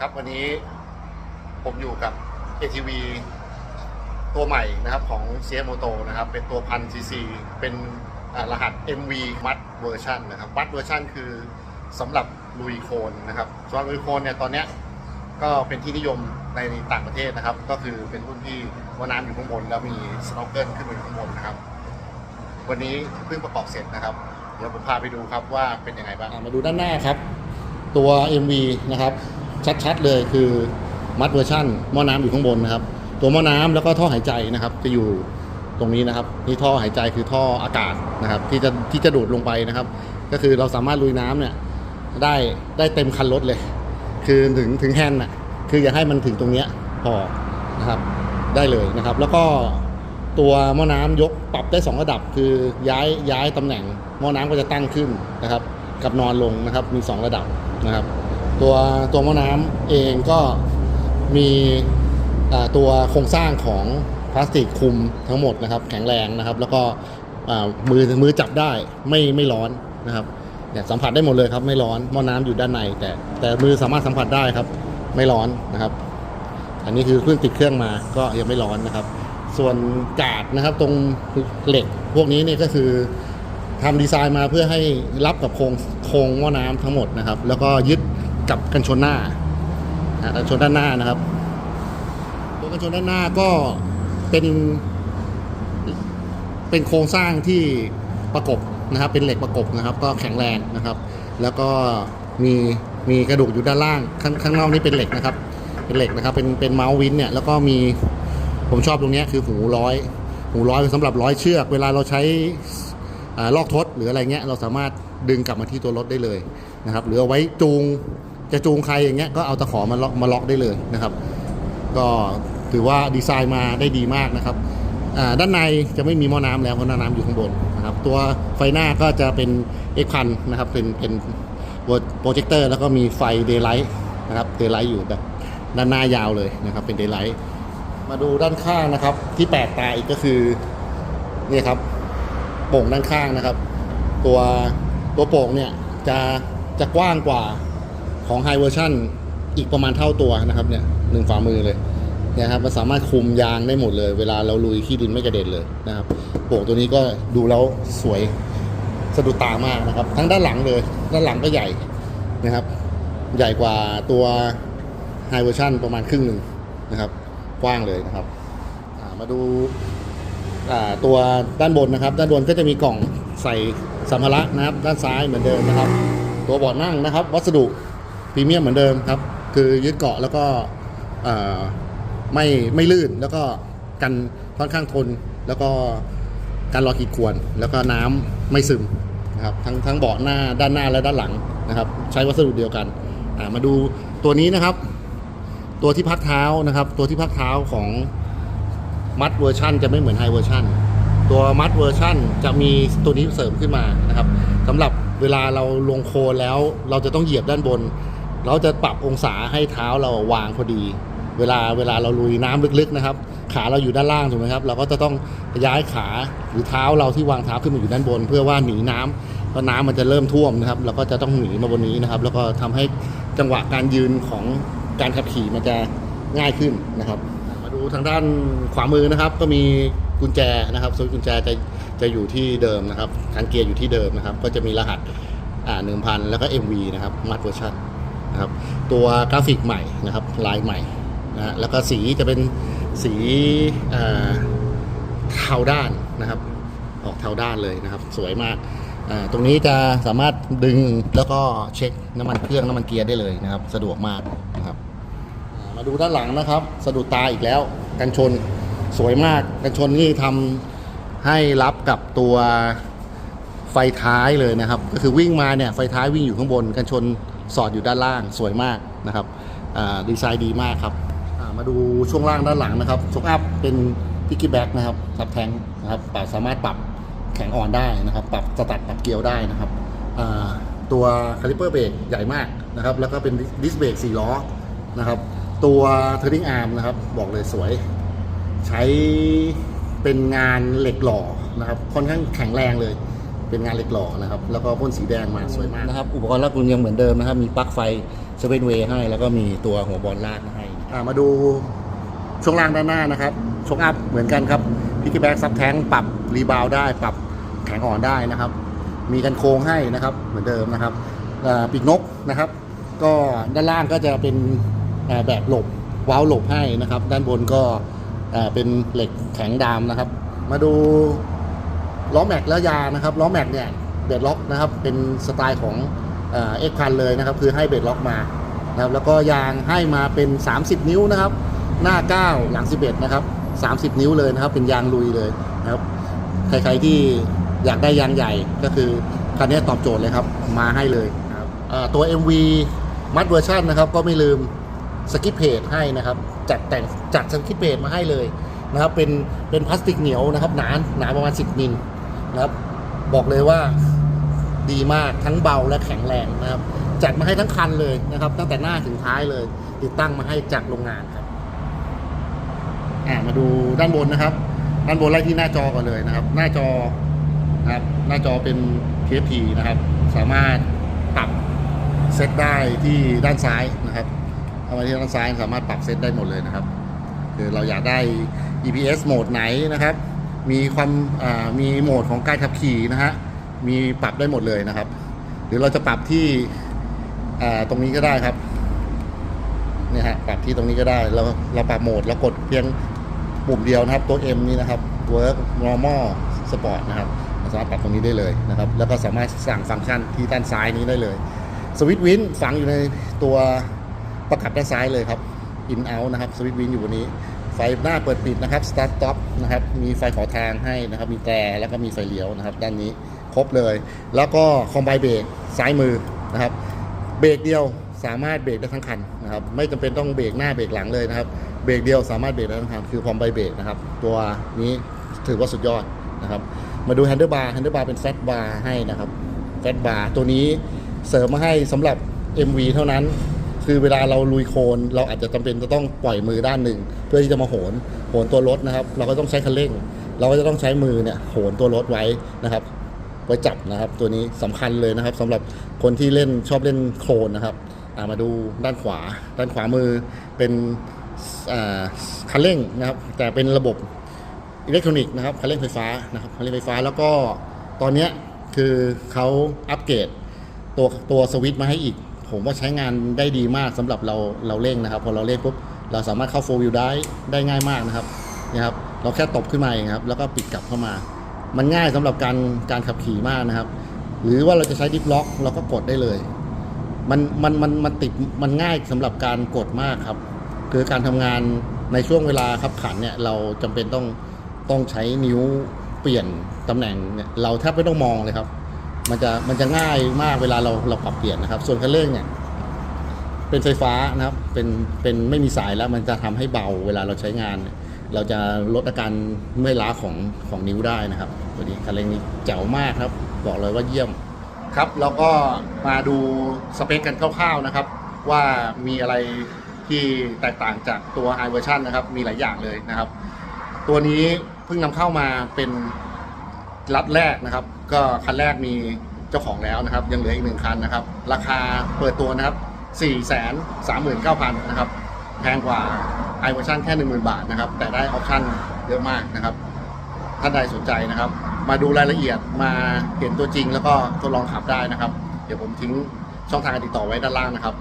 ครับวันนี้ผมอยู่กับ ATV ตัวใหม่นะครับของ c m o t o นะครับ เป็นตัวพันซีซีเป็นรหัส MV มัดเวอร์ชันนะครับมัดเวอร์ชันคือสำหรับลุยโคลนนะครับสำหรับลุยโคลนเนี่ยตอนเนี้ยก็เป็นที่นิยมในต่างประเทศนะครับ ก็คือเป็นรุ่นที่ว่าน้ำอยู่ข้างบน แล้วมีสโนว์เกิลขึ้นมาอยู่ข้างบนนะครับ วันนี้เพิ่งประกอบเสร็จนะครับเดี๋ยวผมพาไปดูครับว่าเป็นยังไงบ้างมาดูด้านหน้าครับ ตัว MV นะครับ ชัดๆเลยคือมัดเวอร์ชันหม้อน้ำอยู่ข้างบนนะครับ ตัวหม้อน้ำแล้วก็ท่อหายใจนะครับ จะอยู่ตรงนี้นะครับนี่ท่อหายใจคือท่ออากาศนะครับ ที่จะที่จะดูดลงไปนะครับ ก็คือเราสามารถลุยน้ำเนี่ยได้ได้เต็มคันรถเลย คือถึงถึงแฮนด์น่ะคืออย่าให้มันถึงตรงเนี้ยพอนะครับได้เลยนะครับ แล้วก็ตัวหม้อน้ำยกปรับได้ 2 ระดับ คือย้ายย้ายตำแหน่งหม้อน้ำก็จะตั้งขึ้นนะครับ กับนอนลงนะครับมี 2 ระดับนะครับ ตัวตัวหม้อน้ำเองก็มีตัวโครงสร้างของพลาสติกคุมทั้งหมดนะครับ แข็งแรงนะครับ แล้วก็มือมือจับได้ไม่ไม่ร้อนนะครับเนี่ยสัมผัสได้หมดเลยครับไม่ร้อนหม้อน้ำอยู่ด้านใน แต่แต่มือสามารถสัมผัสได้ครับ ไม่ร้อนนะครับ อันนี้คือเพิ่งติดเครื่องมาก็ยังไม่ร้อนนะครับ ส่วนกาดนะครับตรงเหล็กพวกนี้เนี่ยก็คือทำดีไซน์มาเพื่อให้รับกับโครงโครงหม้อน้ำทั้งหมดนะครับ แล้วก็ยึด กับกันชนหน้ากันชนด้านหน้านะครับ ตัวกันชนด้านหน้าก็เป็นเป็นโครงสร้างที่ประกบนะครับ เป็นเหล็กประกบนะครับ ก็แข็งแรงนะครับ แล้วก็มีมีกระดูกอยู่ด้านล่างข้างข้างนอกนี่เป็นเหล็กนะครับ เป็นเหล็กนะครับ เป็นเป็นเมาส์วินเนี่ยแล้วก็มีผมชอบตรงนี้คือหูร้อยหูร้อยสำหรับร้อยเชือก เวลาเราใช้อลอกทดหรืออะไรเงี้ยเราสามารถดึงกลับมาที่ตัวรถได้เลยนะครับหรือเอาไว้จูง จะจูงใครอย่างเงี้ยก็เอาตะขอมาล็อกมาล็อกได้เลยนะครับ ก็ถือว่าดีไซน์มาได้ดีมากนะครับด้านในจะไม่มีหม้อน้ำแล้วเพราะหน้าน้ำอยู่ข้างบนนะครับตัวไฟหน้าก็จะเป็นเอ็กพันนะครับเป็นเป็นโปรเจคเตอร์แล้วก็มีไฟเดย์ไลท์นะครับเดย์ไลท์อยู่แบบด้านหน้ายาวเลยนะครับเป็นเดย์ไลท์มาดูด้านข้างนะครับ ที่แปลกตาอีกก็คือนี่ครับโป่งด้านข้างนะครับ ตัวตัวโป่งเนี่ยจะจะกว้างกว่า ของไฮเวอร์ชันอีกประมาณเท่าตัวนะครับเนี่ยหนึ่งฝ่ามือเลยเนี่ยครับมันสามารถคุมยางได้หมดเลย เวลาเราลุยขี้ดินไม่กระเด็นเลยนะครับโป่งตัวนี้ก็ดูแล้วสวยสะดุดตามากนะครับ ทั้งด้านหลังเลยด้านหลังก็ใหญ่นะครับ ใหญ่กว่าตัวไฮเวอร์ชันประมาณครึ่งหนึ่งนะครับ กว้างเลยนะครับมาดูตัวด้านบนนะครับ ด้านบนก็จะมีกล่องใส่สัมภาระนะครับ ด้านซ้ายเหมือนเดิมนะครับ ตัวเบาะนั่งนะครับ วัสดุ พรีเมียมเหมือนเดิมครับ คือยึดเกาะแล้วก็ไม่ไม่ลื่นแล้วก็กันค่อนข้างทนแล้วก็การรอขีดข่วน แล้วก็น้ำไม่ซึมนะครับทั้งทั้งเบาะหน้าด้านหน้าและด้านหลังนะครับ ใช้วัสดุเดียวกันมาดูตัวนี้นะครับ ตัวที่พักเท้านะครับ ตัวที่พักเท้าของมัดเวอร์ชันจะไม่เหมือนไฮเวอร์ชันตัวมัดเวอร์ชันจะมีตัวนี้เสริมขึ้นมานะครับสำหรับเวลาเราลงโคนแล้วเราจะต้องเหยียบด้านบน เราจะปรับองศาให้เท้าเราวางพอดี เวลาเวลาเราลุยน้ำลึกๆนะครับ ขาเราอยู่ด้านล่างถูกไหมครับ เราก็จะต้องย้ายขาหรือเท้าเราที่วางเท้าขึ้นมาอยู่ด้านบน เพื่อว่าหนีน้ำเพราะน้ำมันจะเริ่มท่วมนะครับ เราก็จะต้องหนีมาบนนี้นะครับ แล้วก็ทำให้จังหวะการยืนของการขับขี่มันจะง่ายขึ้นนะครับ มาดูทางด้านขวามือนะครับ ก็มีกุญแจนะครับส่วนกุญแจจะจะอยู่ที่เดิมนะครับการเกียร์อยู่ที่เดิมนะครับ ก็จะมีรหัสอ่าหนึ่งพันแล้วก็ MV นะครับมัดเวอร์ชัน นะครับ ตัวกราฟิกใหม่นะครับลายใหม่นะแล้วก็สีจะเป็นสีเทาด้านนะครับ ออกเทาด้านเลยนะครับ สวยมากตรงนี้จะสามารถดึงแล้วก็เช็คน้ำมันเครื่องน้ำมันเกียร์ได้เลยนะครับ สะดวกมากนะครับมาดูด้านหลังนะครับ สะดุดตาอีกแล้ว กันชนสวยมาก กันชนนี่ทำให้รับกับตัวไฟท้ายเลยนะครับ ก็คือวิ่งมาเนี่ยไฟท้ายวิ่งอยู่ข้างบน กันชน สอดอยู่ด้านล่างสวยมากนะครับดีไซน์ดีมากครับมาดูช่วงล่างด้านหลังนะครับช็อคอัพเป็นพิกกี้แบ็กนะครับซับแทงนะครับปรับสามารถปรับแข็งอ่อนได้นะครับ ปรับสตัดปรับเกียวได้นะครับตัวคาลิเปอร์เบรกใหญ่มากนะครับ แล้วก็เป็นดิสเบรก4ล้อนะครับ ตัว turning arm นะครับ บอกเลยสวย ใช้เป็นงานเหล็กหล่อนะครับ ค่อนข้างแข็งแรงเลย เป็นงานเหล็กหล่อนะครับ แล้วก็พ่นสีแดงมาสวยมากนะครับ อุปกรณ์ลากจูงยังเหมือนเดิมนะครับ มีปลั๊กไฟเซเว่นเวย์ให้ แล้วก็มีตัวหัวบอลลากให้อ่ามาดูช่วงล่างด้านหน้านะครับชกอัพเหมือนกันครับพิกกี้แบ็กซับแทงปรับรีบาวได้ปรับแข็งอ่อนได้นะครับ มีกันโค้งให้นะครับเหมือนเดิมนะครับอ่าปีกนกนะครับ ก็ด้านล่างก็จะเป็นอ่าแบบหลบว้าวหลบให้นะครับ ด้านบนก็อ่าเป็นเหล็กแข็งดามนะครับ มาดู ล้อแม็กและยางนะครับล้อแม็กเนี่ยเบรดล็อกนะครับเป็นสไตล์ของเอ็กพันเลยนะครับคือให้เบรดล็อกมานะครับแล้วก็ยางให้มาเป็น 30 นิ้วนะครับ หน้า 9 หลัง 11 นะครับ 30 นิ้วเลยนะครับ เป็นยางลุยเลยนะครับใครๆที่อยากได้ยางใหญ่ก็คือคันนี้ตอบโจทย์เลยครับมาให้เลยครับเอ่อตัว MV มัดเวอร์ชันนะครับก็ไม่ลืมสกิปเพจให้นะครับจัดแต่งจัดสกิปเพจมาให้เลยนะครับเป็นเป็นพลาสติกเหนียวนะครับหนาหนาประมาณ 10มิล นะครับ บอกเลยว่าดีมากทั้งเบาและแข็งแรงนะครับ จัดมาให้ทั้งคันเลยนะครับ ตั้งแต่หน้าถึงท้ายเลย ติดตั้งมาให้จากโรงงานครับอ่ามาดูด้านบนนะครับ ด้านบนไล่ที่หน้าจอก่อนเลยนะครับ หน้าจอนะครับหน้าจอเป็น TFT นะครับ สามารถปรับเซตได้ที่ด้านซ้ายนะครับเอามาที่ด้านซ้ายสามารถปรับเซตได้หมดเลยนะครับคือเราอยากได้ EPS โหมดไหนนะครับ มีความมีโหมดของการขับขี่นะฮะมีปรับได้หมดเลยนะครับ หรือเราจะปรับที่ตรงนี้ก็ได้ครับเนี่ยฮะปรับที่ตรงนี้ก็ได้เราเราปรับโหมดเรากดเพียงปุ่มเดียวนะครับตัว M นี่นะครับ Work Normal Sport นะครับสามารถปรับตรงนี้ได้เลยนะครับ แล้วก็สามารถสั่งฟังก์ชันที่ด้านซ้ายนี้ได้เลยสวิตช์วินฝังอยู่ในตัวประกับด้านซ้ายเลยครับ In Out นะครับสวิตช์วินอยู่บนนี้ ไฟหน้าเปิดปิดนะครับ Start Stop นะครับมีไฟขอทางให้นะครับมีแต่แล้วก็มีไฟเลี้ยวนะครับด้านนี้ครบเลย แล้วก็คอมไบเบรกซ้ายมือนะครับเบรกเดียวสามารถเบรกได้ทั้งคันนะครับไม่จำเป็นต้องเบรกหน้าเบรกหลังเลยนะครับเบรกเดียวสามารถเบรกได้ทั้งคันคือพร้อมใบเบรกนะครับตัวนี้ถือว่าสุดยอดนะครับมาดูแฮนเดิลบาร์แฮนเดิลบาร์เป็นแฟตบาร์ให้นะครับแฟตบาร์ตัวนี้เสริมมาให้สำหรับ MV เท่านั้น คือเวลาเราลุยโคลนเราอาจจะจำเป็นจะต้องปล่อยมือด้านหนึ่ง เพื่อที่จะมาโหนโหนตัวรถนะครับ เราก็ต้องใช้คันเร่ง เราก็จะต้องใช้มือเนี่ยโหนตัวรถไว้นะครับ ไว้จับนะครับ ตัวนี้สำคัญเลยนะครับสำหรับคนที่เล่นชอบเล่นโคลนนะครับอ่ามาดูด้านขวา ด้านขวามือเป็นอ่าคันเร่งนะครับ แต่เป็นระบบอิเล็กทรอนิกส์นะครับคันเร่งไฟฟ้านะครับคันเร่งไฟฟ้าแล้วก็ตอนเนี้ยคือเขาอัปเกรดตัวตัวสวิตช์มาให้อีก ผมว่าใช้งานได้ดีมากสำหรับเราเราเร่งนะครับ พอเราเร่งปุ๊บเราสามารถเข้าโฟลวิวได้ได้ง่ายมากนะครับนะครับเราแค่ตบขึ้นมาเองครับแล้วก็ปิดกลับเข้ามา มันง่ายสำหรับการการขับขี่มากนะครับ หรือว่าเราจะใช้ดิฟล็อกเราก็กดได้เลยมันมันมันมันติดมันง่ายสำหรับการกดมากครับ คือการทำงานในช่วงเวลาขับขันเนี่ยเราจำเป็นต้องต้องใช้นิ้วเปลี่ยนตำแหน่งเนี่ยเราแทบไม่ต้องมองเลยครับ มันจะมันจะง่ายมากเวลาเราเราปรับเปลี่ยนนะครับ ส่วนคันเร่งเนี่ยเป็นไฟฟ้านะครับเป็นเป็นไม่มีสายแล้วมันจะทำให้เบาเวลาเราใช้งาน เราจะลดอาการเมื่อยล้าของของนิ้วได้นะครับตัวนี้คันเร่งนี้เจ๋วมากครับ บอกเลยว่าเยี่ยมครับแล้วก็มาดูสเปคกันคร่าวๆนะครับ ว่ามีอะไรที่แตกต่างจากตัว High Version นะครับ มีหลายอย่างเลยนะครับ ตัวนี้เพิ่งนำเข้ามาเป็น รัดแรกนะครับ ก็คันแรกมีเจ้าของแล้วนะครับ ยังเหลืออีกหนึ่งคันนะครับ ราคาเปิดตัวนะครับ 4 3 9 0 0 0 นะครับ แพงกว่า i เวอร์ชันแค่ 10,000 บาทนะครับ แต่ได้ออปชั่นเยอะมากนะครับ ท่านใดสนใจนะครับ มาดูรายละเอียดมาเห็นตัวจริงแล้วก็ทดลองขับได้นะครับ เดี๋ยวผมทิ้งช่องทางการติดต่อไว้ด้านล่างนะครับ